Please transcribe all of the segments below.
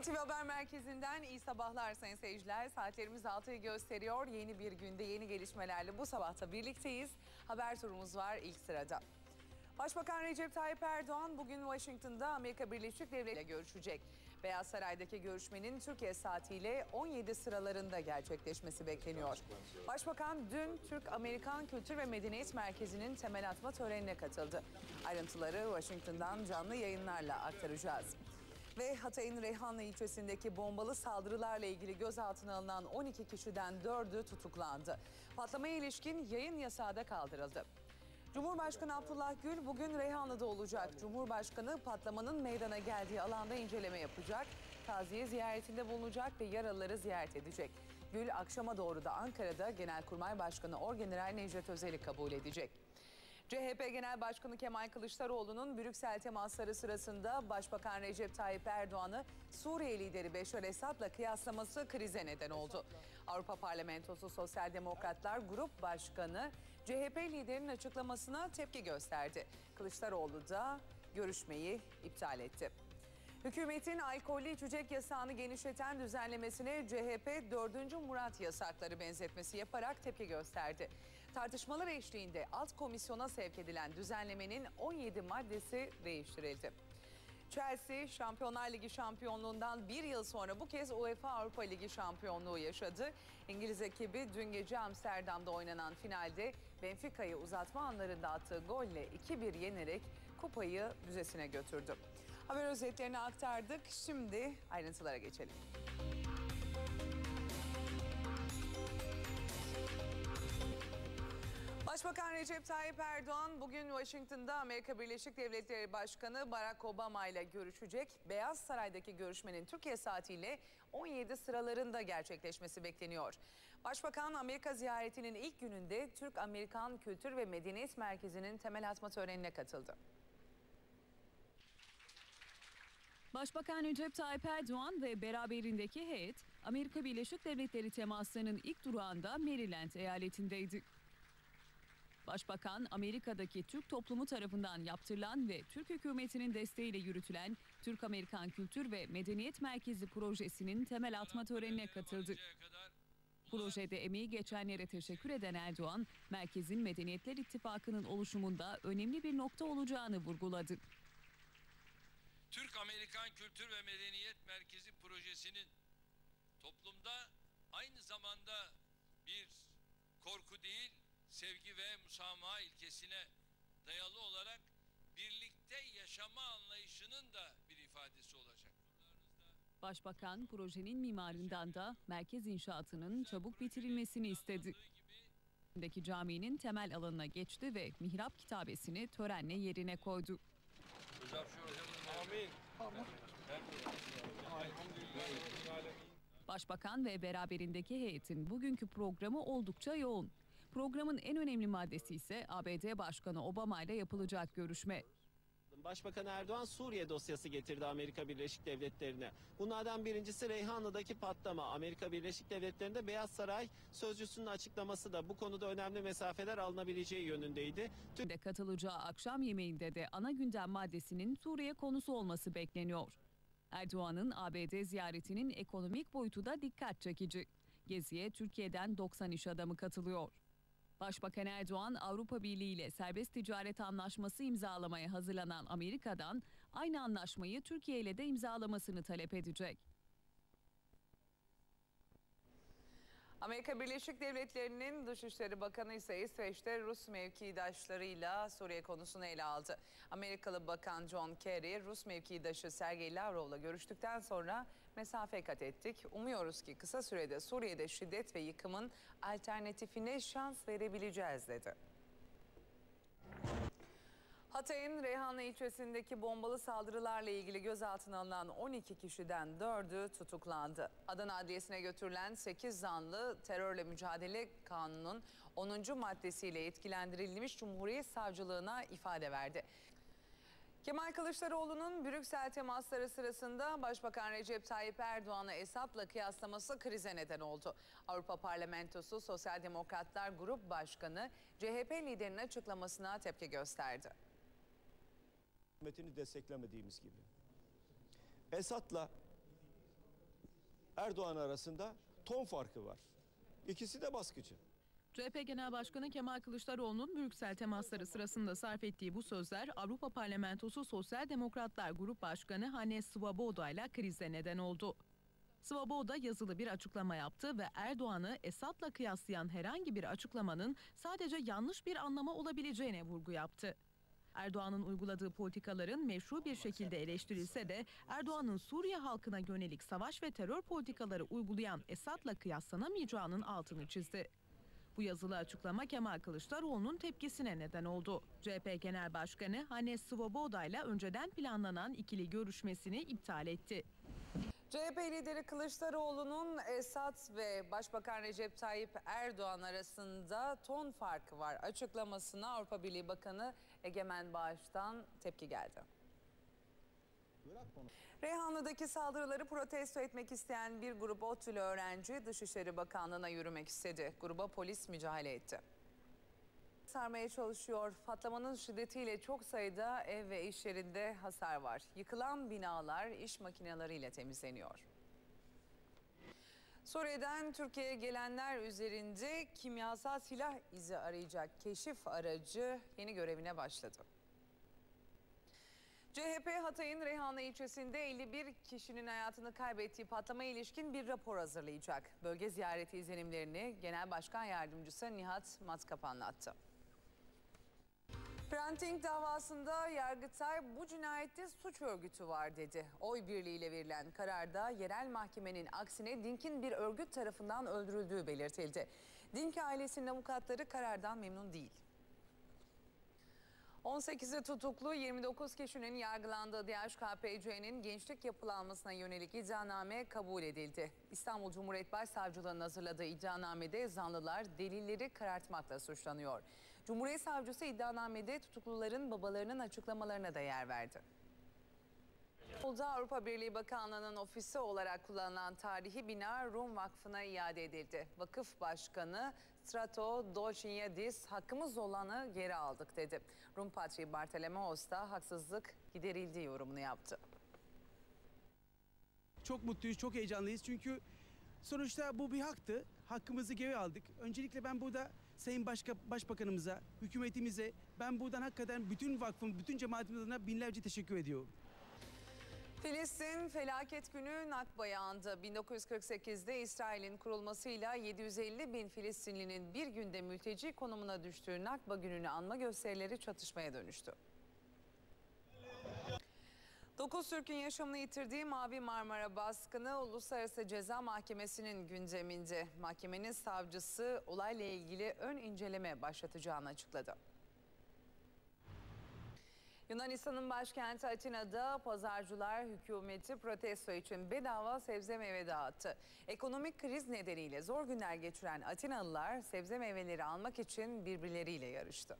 NTV Haber Merkezi'nden iyi sabahlar sayın seyirciler. Saatlerimiz 6'yı gösteriyor. Yeni bir günde yeni gelişmelerle bu sabahta birlikteyiz. Haber turumuz var ilk sırada. Başbakan Recep Tayyip Erdoğan bugün Washington'da Amerika Birleşik Devletleri ile görüşecek. Beyaz Saray'daki görüşmenin Türkiye saatiyle 17 sıralarında gerçekleşmesi bekleniyor. Başbakan dün Türk-Amerikan Kültür ve Medeniyet Merkezi'nin temel atma törenine katıldı. Ayrıntıları Washington'dan canlı yayınlarla aktaracağız. Ve Hatay'ın Reyhanlı ilçesindeki bombalı saldırılarla ilgili gözaltına alınan 12 kişiden 4'ü tutuklandı. Patlamaya ilişkin yayın yasağı da kaldırıldı. Cumhurbaşkanı Abdullah Gül bugün Reyhanlı'da olacak. Cumhurbaşkanı patlamanın meydana geldiği alanda inceleme yapacak. Taziye ziyaretinde bulunacak ve yaralıları ziyaret edecek. Gül akşama doğru da Ankara'da Genelkurmay Başkanı Orgeneral Necdet Özel'i kabul edecek. CHP Genel Başkanı Kemal Kılıçdaroğlu'nun Brüksel temasları sırasında Başbakan Recep Tayyip Erdoğan'ı Suriye lideri Beşar Esad'la kıyaslaması krize neden oldu. Avrupa Parlamentosu Sosyal Demokratlar Grup Başkanı CHP liderinin açıklamasına tepki gösterdi. Kılıçdaroğlu da görüşmeyi iptal etti. Hükümetin alkollü içecek yasağını genişleten düzenlemesine CHP 4. Murat yasakları benzetmesi yaparak tepki gösterdi. Tartışmalar eşliğinde alt komisyona sevk edilen düzenlemenin 17 maddesi değiştirildi. Chelsea Şampiyonlar Ligi şampiyonluğundan bir yıl sonra bu kez UEFA Avrupa Ligi şampiyonluğu yaşadı. İngiliz ekibi dün gece Amsterdam'da oynanan finalde Benfica'yı uzatma anlarında attığı golle 2-1 yenerek kupayı müzesine götürdü. Haber özetlerini aktardık. Şimdi ayrıntılara geçelim. Başbakan Recep Tayyip Erdoğan bugün Washington'da Amerika Birleşik Devletleri Başkanı Barack Obama ile görüşecek. Beyaz Saray'daki görüşmenin Türkiye saatiyle 17 sıralarında gerçekleşmesi bekleniyor. Başbakan Amerika ziyaretinin ilk gününde Türk-Amerikan Kültür ve Medeniyet Merkezi'nin temel atma törenine katıldı. Başbakan Recep Tayyip Erdoğan ve beraberindeki heyet Amerika Birleşik Devletleri temaslarının ilk durağında Maryland eyaletindeydi. Başbakan Amerika'daki Türk toplumu tarafından yaptırılan ve Türk hükümetinin desteğiyle yürütülen Türk-Amerikan Kültür ve Medeniyet Merkezi projesinin temel atma törenine katıldı. Projede emeği geçenlere teşekkür eden Erdoğan, merkezin Medeniyetler İttifakı'nın oluşumunda önemli bir nokta olacağını vurguladı. Türk-Amerikan Kültür ve Medeniyet Merkezi projesinin toplumda aynı zamanda bir korku değil, sevgi ve musamaha ilkesine dayalı olarak birlikte yaşama anlayışının da bir ifadesi olacak. Başbakan projenin mimarından da merkez inşaatının çabuk bitirilmesini istedi. Deki caminin temel alanına geçti ve mihrap kitabesini törenle yerine koydu. Amin. Başbakan ve beraberindeki heyetin bugünkü programı oldukça yoğun. Programın en önemli maddesi ise ABD Başkanı Obama ile yapılacak görüşme. Başbakan Erdoğan Suriye dosyası getirdi Amerika Birleşik Devletleri'ne. Bunlardan birincisi Reyhanlı'daki patlama. Amerika Birleşik Devletleri'nde Beyaz Saray sözcüsünün açıklaması da bu konuda önemli mesafeler alınabileceği yönündeydi. Türkiye'de katılacağı akşam yemeğinde de ana gündem maddesinin Suriye konusu olması bekleniyor. Erdoğan'ın ABD ziyaretinin ekonomik boyutu da dikkat çekici. Geziye Türkiye'den 90 iş adamı katılıyor. Başbakan Erdoğan Avrupa Birliği ile serbest ticaret anlaşması imzalamaya hazırlanan Amerika'dan aynı anlaşmayı Türkiye ile de imzalamasını talep edecek. Amerika Birleşik Devletleri'nin Dışişleri Bakanı ise İsveç'te Rus mevkidaşlarıyla Suriye konusunu ele aldı. Amerikalı Bakan John Kerry, Rus mevkidaşı Sergey Lavrov'la görüştükten sonra mesafe kat ettik. Umuyoruz ki kısa sürede Suriye'de şiddet ve yıkımın alternatifine şans verebileceğiz dedi. Hatay'ın Reyhanlı ilçesindeki bombalı saldırılarla ilgili gözaltına alınan 12 kişiden 4'ü tutuklandı. Adana Adliyesi'ne götürülen 8 zanlı terörle mücadele kanunun 10. maddesiyle etkilendirilmiş Cumhuriyet Savcılığına ifade verdi. Kemal Kılıçdaroğlu'nun Brüksel temasları sırasında Başbakan Recep Tayyip Erdoğan'ı Esad'la kıyaslaması krize neden oldu. Avrupa Parlamentosu Sosyal Demokratlar Grup Başkanı CHP liderinin açıklamasına tepki gösterdi. Hükümetini desteklemediğimiz gibi. Esad'la Erdoğan arasında ton farkı var. İkisi de baskıcı. CHP Genel Başkanı Kemal Kılıçdaroğlu'nun Brüksel temasları sırasında sarf ettiği bu sözler Avrupa Parlamentosu Sosyal Demokratlar Grup Başkanı Hannes Svoboda ile krize neden oldu. Svoboda yazılı bir açıklama yaptı ve Erdoğan'ı Esad'la kıyaslayan herhangi bir açıklamanın sadece yanlış bir anlama olabileceğine vurgu yaptı. Erdoğan'ın uyguladığı politikaların meşru bir şekilde eleştirilse de Erdoğan'ın Suriye halkına yönelik savaş ve terör politikaları uygulayan Esad'la kıyaslanamayacağının altını çizdi. Bu yazılı açıklama Kemal Kılıçdaroğlu'nun tepkisine neden oldu. CHP Genel Başkanı Hannes Svoboda ile önceden planlanan ikili görüşmesini iptal etti. CHP lideri Kılıçdaroğlu'nun Esad ve Başbakan Recep Tayyip Erdoğan arasında ton farkı var açıklamasına Avrupa Birliği Bakanı Egemen Bağış'tan tepki geldi. Reyhanlı'daki saldırıları protesto etmek isteyen bir grup ODTÜ'lü öğrenci Dışişleri Bakanlığı'na yürümek istedi. Gruba polis müdahale etti. Sarmaya çalışıyor. Patlamanın şiddetiyle çok sayıda ev ve iş yerinde hasar var. Yıkılan binalar iş makineleriyle temizleniyor. Suriye'den Türkiye'ye gelenler üzerinde kimyasal silah izi arayacak keşif aracı yeni görevine başladı. CHP Hatay'ın Reyhanlı ilçesinde 51 kişinin hayatını kaybettiği patlamaya ilişkin bir rapor hazırlayacak. Bölge ziyareti izlenimlerini Genel Başkan Yardımcısı Nihat Matkap anlattı. Printing davasında Yargıtay bu cinayette suç örgütü var dedi. Oy birliğiyle verilen kararda yerel mahkemenin aksine Dink'in bir örgüt tarafından öldürüldüğü belirtildi. Dink ailesinin avukatları karardan memnun değil. 18'i tutuklu 29 kişinin yargılandığı DHKPC'nin gençlik yapılanmasına yönelik iddianame kabul edildi. İstanbul Cumhuriyet Başsavcılığı'nın hazırladığı iddianamede zanlılar delilleri karartmakla suçlanıyor. Cumhuriyet Savcısı iddianamede tutukluların babalarının açıklamalarına da yer verdi. İstanbul'da Avrupa Birliği Bakanlığı'nın ofisi olarak kullanılan tarihi bina Rum Vakfı'na iade edildi. Vakıf Başkanı Strato Dolciadis hakkımız olanı geri aldık dedi. Rum Patriği Bartolomeos da haksızlık giderildiği yorumunu yaptı. Çok mutluyuz, çok heyecanlıyız çünkü sonuçta bu bir haktı. Hakkımızı geri aldık. Öncelikle ben burada Sayın Başka, Başbakanımıza, hükümetimize ben buradan hakikaten bütün vakfım, bütün cemaatimiz adına binlerce teşekkür ediyorum. Filistin felaket günü Nakba'ya andı. 1948'de İsrail'in kurulmasıyla 750 bin Filistinlinin bir günde mülteci konumuna düştüğü Nakba gününü anma gösterileri çatışmaya dönüştü. 9 Türk'ün yaşamını yitirdiği Mavi Marmara baskını Uluslararası Ceza Mahkemesi'nin gündeminde. Mahkemenin savcısı olayla ilgili ön inceleme başlatacağını açıkladı. Yunanistan'ın başkenti Atina'da pazarcılar hükümeti protesto için bedava sebze meyve dağıttı. Ekonomik kriz nedeniyle zor günler geçiren Atinalılar sebze meyveleri almak için birbirleriyle yarıştı.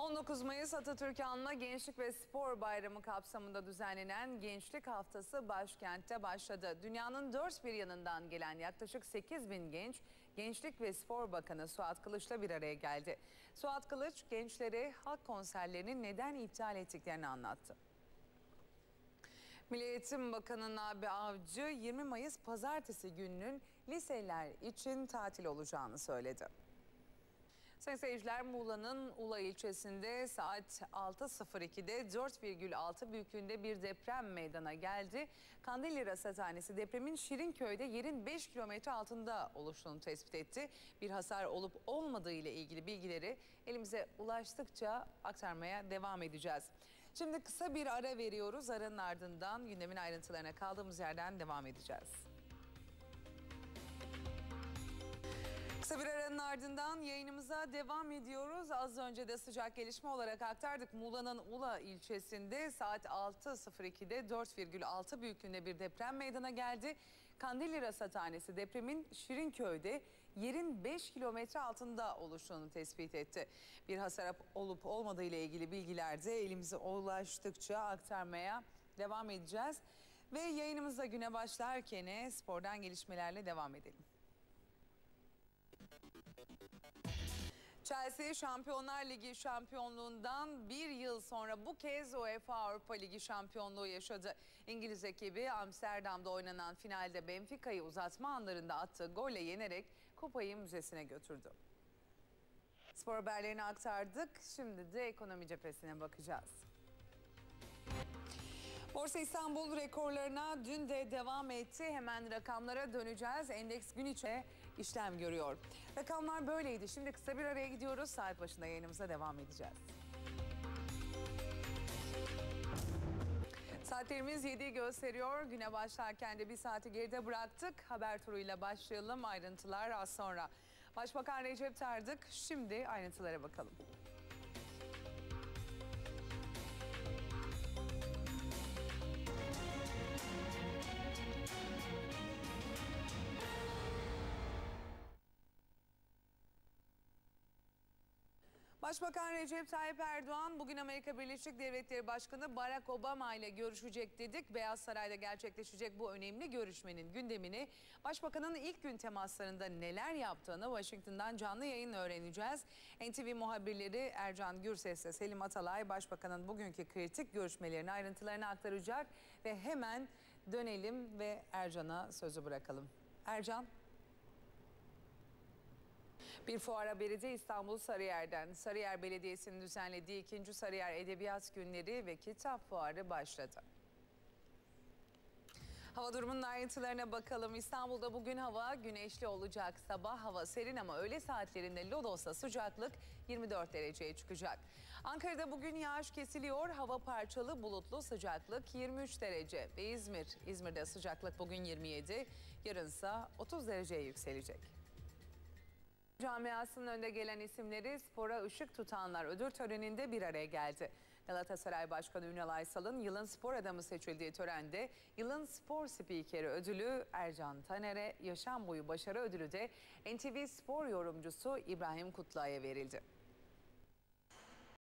19 Mayıs Atatürk Anma Gençlik ve Spor Bayramı kapsamında düzenlenen Gençlik Haftası başkentte başladı. Dünyanın dört bir yanından gelen yaklaşık 8 bin genç Gençlik ve Spor Bakanı Suat Kılıç'la bir araya geldi. Suat Kılıç gençlere halk konserlerini neden iptal ettiklerini anlattı. Milli Eğitim Bakanı Nabi Avcı 20 Mayıs pazartesi gününün liseler için tatil olacağını söyledi. Sayın seyirciler Muğla'nın Ula ilçesinde saat 6.02'de 4,6 büyüklüğünde bir deprem meydana geldi. Kandilli Rasathanesi depremin Şirinköy'de yerin 5 kilometre altında oluştuğunu tespit etti. Bir hasar olup olmadığı ile ilgili bilgileri elimize ulaştıkça aktarmaya devam edeceğiz. Şimdi kısa bir ara veriyoruz. Aranın ardından gündemin ayrıntılarına kaldığımız yerden devam edeceğiz. Kısa bir aranın ardından yayınımıza devam ediyoruz. Az önce de sıcak gelişme olarak aktardık. Muğla'nın Ula ilçesinde saat 6.02'de 4,6 büyüklüğünde bir deprem meydana geldi. Kandilli Rasathanesi depremin Şirinköy'de yerin 5 kilometre altında oluştuğunu tespit etti. Bir hasar olup olmadığı ile ilgili bilgiler de elimize ulaştıkça aktarmaya devam edeceğiz. Ve yayınımıza güne başlarken spordan gelişmelerle devam edelim. Chelsea Şampiyonlar Ligi şampiyonluğundan bir yıl sonra bu kez UEFA Avrupa Ligi şampiyonluğu yaşadı. İngiliz ekibi Amsterdam'da oynanan finalde Benfica'yı uzatma anlarında attığı golle yenerek kupayı müzesine götürdü. Spor haberlerini aktardık. Şimdi de ekonomi cephesine bakacağız. Borsa İstanbul rekorlarına dün de devam etti. Hemen rakamlara döneceğiz. Endeks gün içe işlem görüyor. Rakamlar böyleydi. Şimdi kısa bir araya gidiyoruz. Saat başında yayınımıza devam edeceğiz. Saatlerimiz 7'yi gösteriyor. Güne başlarken de bir saati geride bıraktık. Haber turuyla başlayalım. Ayrıntılar az sonra. Başbakan Recep Tardık şimdi ayrıntılara bakalım. Başbakan Recep Tayyip Erdoğan bugün Amerika Birleşik Devletleri Başkanı Barack Obama ile görüşecek dedik. Beyaz Saray'da gerçekleşecek bu önemli görüşmenin gündemini Başbakanın ilk gün temaslarında neler yaptığını Washington'dan canlı yayın öğreneceğiz. NTV muhabirleri Ercan Gürses ve Selim Atalay Başbakanın bugünkü kritik görüşmelerini ayrıntılarını aktaracak ve hemen dönelim ve Ercan'a sözü bırakalım. Ercan. Bir fuar haberi de İstanbul Sarıyer'den. Sarıyer Belediyesi'nin düzenlediği 2. Sarıyer Edebiyat Günleri ve Kitap Fuarı başladı. Hava durumunun ayrıntılarına bakalım. İstanbul'da bugün hava güneşli olacak. Sabah hava serin ama öğle saatlerinde Lodos'ta sıcaklık 24 dereceye çıkacak. Ankara'da bugün yağış kesiliyor. Hava parçalı bulutlu sıcaklık 23 derece. Ve İzmir, İzmir'de sıcaklık bugün 27, yarınsa 30 dereceye yükselecek. Camiasının önde gelen isimleri spora ışık tutanlar ödül töreninde bir araya geldi. Galatasaray Başkanı Ünal Aysal'ın yılın spor adamı seçildiği törende yılın spor spikeri ödülü Ercan Taner'e, yaşam boyu başarı ödülü de NTV spor yorumcusu İbrahim Kutluay'a verildi.